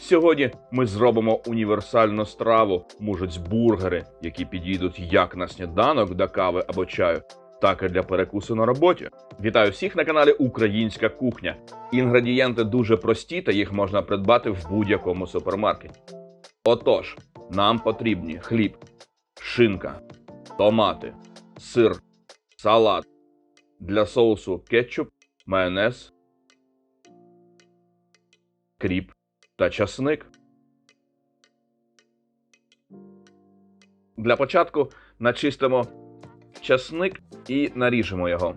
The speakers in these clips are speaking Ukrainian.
Сьогодні ми зробимо універсальну страву мужець-бургери, які підійдуть як на сніданок до кави або чаю, так і для перекусу на роботі. Вітаю всіх на каналі Українська кухня. Інгредієнти дуже прості, та їх можна придбати в будь-якому супермаркеті. Отож, нам потрібні хліб, шинка, томати, сир, салат. Для соусу кетчуп, майонез, кріп та часник. Для початку начистимо часник і наріжемо його.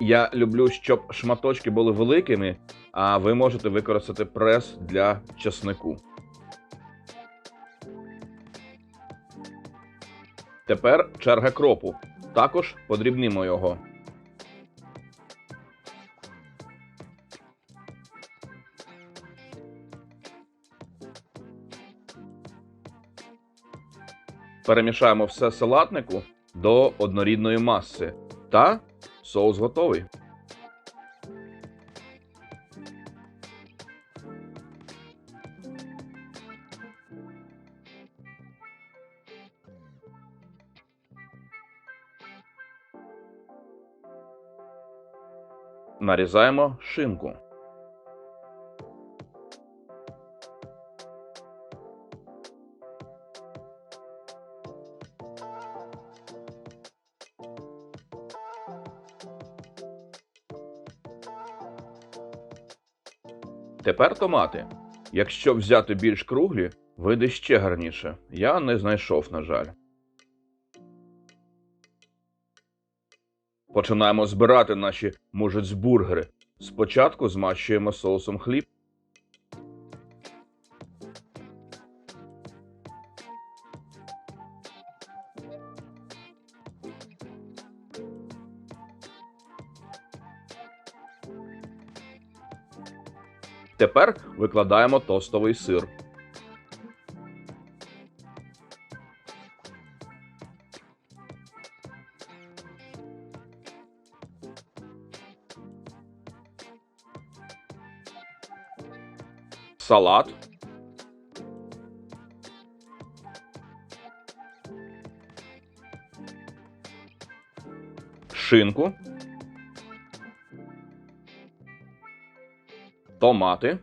Я люблю, щоб шматочки були великими, а ви можете використати прес для часнику. Тепер черга кропу. Також подрібнимо його. Перемішаємо все салатнику до однорідної маси. Та соус готовий. Нарізаємо шинку. Тепер томати. Якщо взяти більш круглі, вийде ще гарніше. Я не знайшов, на жаль. Починаємо збирати наші мужець-бургери. Спочатку змащуємо соусом хліб. Тепер викладаємо тостовий сир. Салат. Шинку. Томати.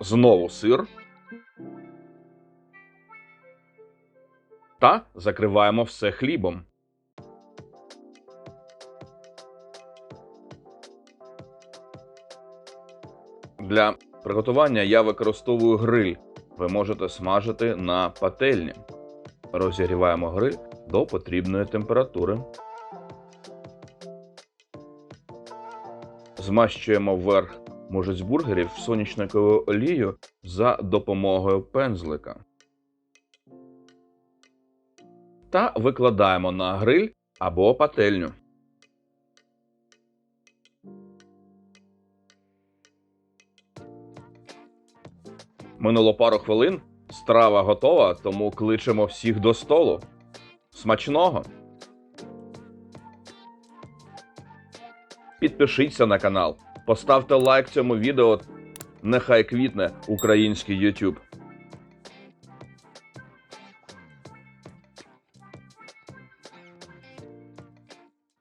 Знову сир. Та закриваємо все хлібом. Для приготування я використовую гриль. Ви можете смажити на пательні. Розігріваємо гриль до потрібної температури. Змащуємо верх мужець-бургерів сонячниковою олією за допомогою пензлика. Та викладаємо на гриль або пательню. Минуло пару хвилин. Страва готова, тому кличемо всіх до столу. Смачного! Підпишіться на канал, поставте лайк цьому відео. Нехай квітне український YouTube.